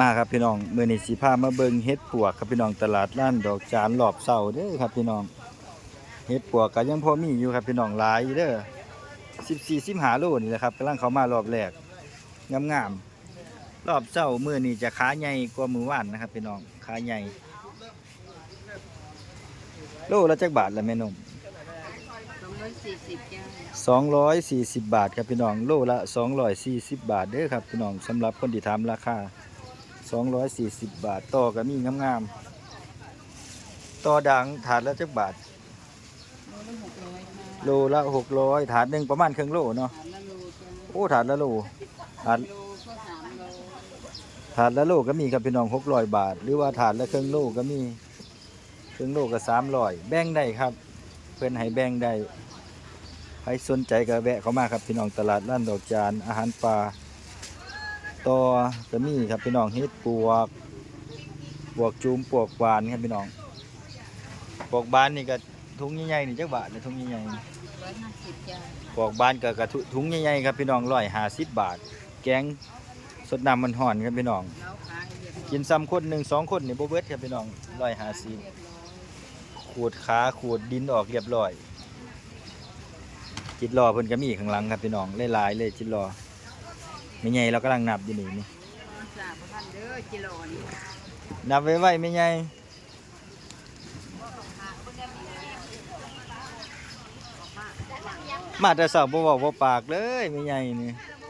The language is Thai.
มาครับพี่น้องมื้อนี้สิพามาเบิงเฮ็ดปวกครับพี่น้องตลาดร้านดอกจานรอบเช้าเด้อครับพี่น้องเฮ็ดปวกก็ยังพอมีอยู่ครับพี่น้องหลายเด้อยู่เด้อ14 15โลนี่แหละครับกำลังเขามารอบแรกงามๆรอบเช้ามื้อนี้จะขาใหญ่กว่ามือว่านนะครับพี่น้องขาใหญ่โลละจักบาทละแม่นมสองร้อยสี่สิบบาทครับพี่น้องโลละ240บาทเด้อครับพี่น้องสำหรับคนที่ถามราคา 240 บาท ต่อก็มีงามๆต่อดังถาดละจักบาทโลละหกร้อยค่ะโลละ 600 ถาดหนึ่งประมาณครึ่งโลเนาะถามละโลจ้าโอ้ ถาดละโล ถาดโลก็สามโลถาดละโลก็มีครับพี่น้อง 600 บาท หรือว่าถาดละครึ่งโลก็มีครึ่งโลก็300แบ่งได้ครับ เพิ่นให้แบ่งได้ใครสนใจก็แวะเข้ามาครับพี่น้องตลาดร้านดอกจานอาหารปลา ต่อก็มีครับพี่น้องเฮ็ดปวกปวกจูมปวกหวานครับพี่น้องปวกบานนี่ก็ถุงใหญ่ๆนี่จักบาทเลยถุงใหญ่ร้อยห้าสิบจ้าๆปวกบานก็กระถุงใหญ่ๆครับพี่น้อง150บบาท แกงสดน้ำมันห่อนครับพี่น้อง แล้วขายเรียบร้อยกินซ้ำคนหนึ่งสองคนนี่บ่เบิดครับพี่น้องเรียบ150ร้อยขูดขาขูดดินออกเรียบร้อยจิตรอเพิ่นก็มีข้างหลังครับพี่น้องหลายๆเลยจิตรอ ไม่ใหญ่เรากำลังนับอยู่นี่นี่สามพันเด้อกิโลนี่นับไว้ไว้ไม่ใหญ่มาแต่เช้าบ่เว้าบ่ปากเลยไม่ใหญ่นี่เ